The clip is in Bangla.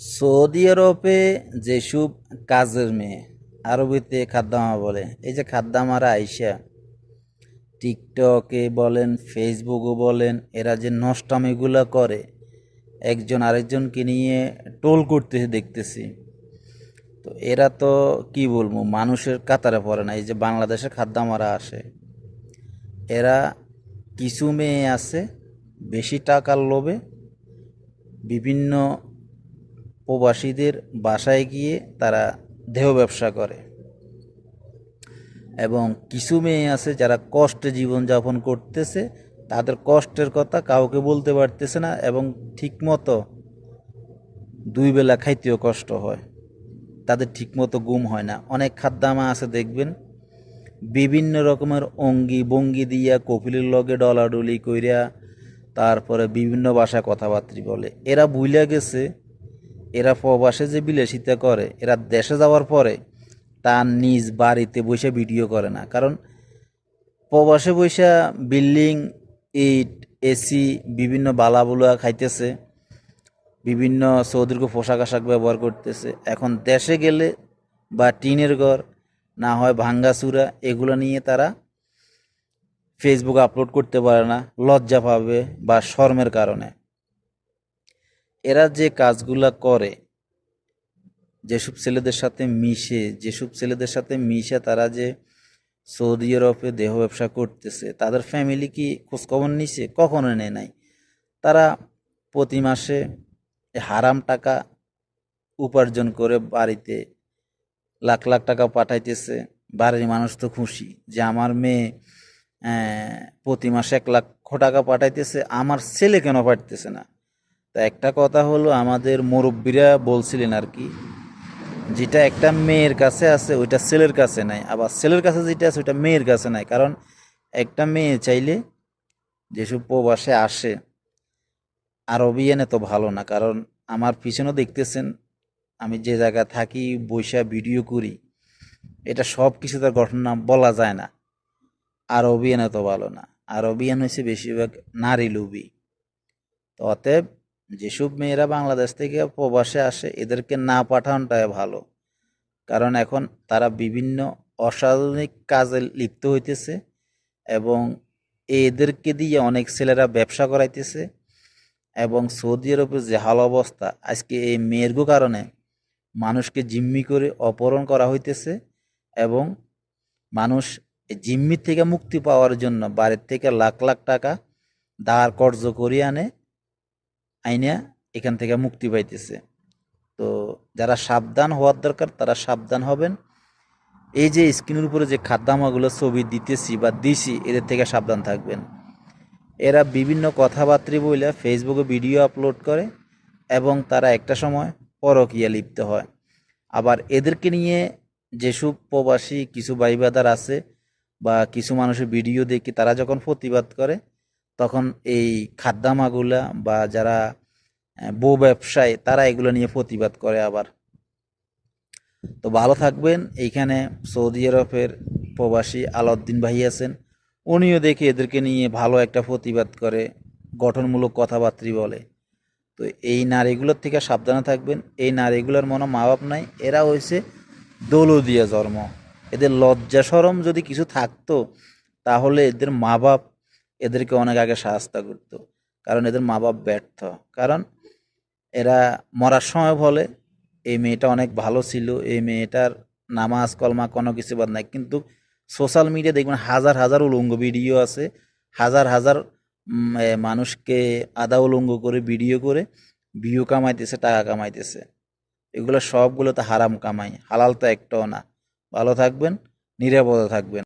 সৌদি আরবে যেসব কাজের মেয়ে, আরবিতে খাদ্দামা বলে, এই যে খাদ্দামারা আইসা টিকটকে বলেন, ফেসবুকও বলেন, এরা যে নষ্টামিগুলো করে, একজন আরেকজনকে নিয়ে টোল করতে দেখতেছি। তো এরা তো কি বলব, মানুষের কাতারে পড়ে না, এই যে বাংলাদেশের খাদ্দামারা আসে। এরা কিছু মেয়ে আছে, বেশি টাকার লোভে বিভিন্ন প্রবাসীদের বাসায় গিয়ে তারা দেহ ব্যবসা করে। এবং কিছু মেয়ে আছে যারা কষ্টে জীবনযাপন করতেছে, তাদের কষ্টের কথা কাউকে বলতে পারতেছে না এবং ঠিকমতো দুই বেলা খাইতেও কষ্ট হয়। তাদের ঠিকমতো ঘুম হয় না। অনেক খাদ্যামা আছে, দেখবেন। বিভিন্ন রকমের অঙ্গি বঙ্গি দিয়া কপিলের লগে ডলাডলি কইরা তারপরে বিভিন্ন ভাষায় কথাবার্তা বলে। এরা বুইলা গেছে এরা প্রবাসে যে বিলাসিতা করে, এরা দেশে যাওয়ার পরে তার নিজ বাড়িতে বসে ভিডিও করে না। কারণ প্রবাসে বসে বিল্ডিং, ইট, এসি, বিভিন্ন বালাবুলা খাইতেছে, বিভিন্ন সৌদীর্ঘ পোশাক আশাক ব্যবহার করতেছে। এখন দেশে গেলে বা টিনের ঘর, না হয় ভাঙ্গাচুরা এগুলো নিয়ে তারা ফেসবুক আপলোড করতে পারে না, লজ্জা পাবে বা শর্মের কারণে। এরা যে কাজগুলা করে, যেসব ছেলেদের সাথে মিশে, যেসব ছেলেদের সাথে মিশে তারা যে সৌদি আরবে দেহ ব্যবসা করতেছে, তাদের ফ্যামিলি কি খোঁজখবর নিছে? কখনো নেয় নাই। তারা প্রতি মাসে হারাম টাকা উপার্জন করে বাড়িতে লাখ লাখ টাকা পাঠাইতেছে। বাড়ির মানুষ তো খুশি যে আমার মেয়ে প্রতি মাসে এক লক্ষ টাকা পাঠাইতেছে, আমার ছেলে কেন পাঠাইতেছে না? তা একটা কথা হলো, আমাদের মুরব্বীরা বলছিলেন আর কি, যেটা একটা মেয়ের কাছে আছে, ওইটা ছেলের কাছে নাই। আবার ছেলের কাছে যেটা আছে, ওইটা মেয়ের কাছে নাই। কারণ একটা মেয়ে চাইলে যেসব প্রবাসে আসে, আরবি এনে তো ভালো না। কারণ আমার পিছনেও দেখতেছেন, আমি যে জায়গায় থাকি বৈশা ভিডিও করি, এটা সব কিছু তার ঘটনা বলা যায় না। আরবি এনে তো ভালো না। আরবিয়ান হয়েছে বেশিরভাগ নারী লোভী। তো অতএব যেসব মেয়েরা বাংলাদেশ থেকে প্রবাসে আসে, এদেরকে না পাঠানোটাই ভালো। কারণ এখন তারা বিভিন্ন অসাধুনিক কাজে লিপ্ত হইতেছে এবং এদেরকে দিয়ে অনেক ছেলেরা ব্যবসা করাইতেছে এবং সৌদি আরবের যে হাল অবস্থা, আজকে এই মেয়েরগো কারণে মানুষকে জিম্মি করে অপহরণ করা হইতেছে এবং মানুষ জিম্মি থেকে মুক্তি পাওয়ার জন্য বাড়ির থেকে লাখ লাখ টাকা ধার কর্জ করিয়ে আনে আইনা এখান থেকে মুক্তি পাইতেছে। তো যারা সাবধান হওয়ার দরকার, তারা সাবধান হবেন। এই যে স্ক্রিনের উপরে যে খাদ্যামাগুলো ছবি দিতেছি বা দিছি, এদের থেকে সাবধান থাকবেন। এরা বিভিন্ন কথাবার্তা বইলে ফেসবুকে ভিডিও আপলোড করে এবং তারা একটা সময় পরকীয়া লিপ্ত হয়। আবার এদেরকে নিয়ে যেসব প্রবাসী, কিছু ভাইবাদার আছে বা কিছু মানুষের ভিডিও দেখি তারা যখন প্রতিবাদ করে তখন এই খাদ্যামাগুলা বা যারা বউ ব্যবসায়ী, তারা এগুলো নিয়ে প্রতিবাদ করে আবার। তো ভালো থাকবেন। এইখানে সৌদি আরবের প্রবাসী আলাউদ্দিন ভাই আছেন। উনিও দেখে এদেরকে নিয়ে ভালো একটা প্রতিবাদ করে, গঠনমূলক কথাবার্তা বলে। তো এই নারীগুলোর থেকে সাবধানে থাকবেন। এই নারীগুলোর মনে মা বাপ নাই, এরা হয়েছে দৌলদিয়া জন্ম। এদের লজ্জা সরম যদি কিছু থাকতো, তাহলে এদের মা বাপ এদেরকে অনেক আগে সাহায্য করতো। কারণ এদের মা বাপ ব্যর্থ। কারণ এরা মরার সময় বলে, এই মেয়েটা অনেক ভালো ছিল, এই মেয়েটার নামাজ, কলমা কোনো কিছু বাদ নাই। কিন্তু সোশ্যাল মিডিয়া দেখবেন হাজার হাজার উলঙ্গ ভিডিও আছে। হাজার হাজার মানুষকে আদা উলঙ্গ করে ভিডিও করে ভিউ কামাইতেছে, টাকা কামাইতেছে। এগুলো সবগুলো তো হারাম কামাই। হালাল তো একটাও না। ভালো থাকবেন, নিরাপদে থাকবেন।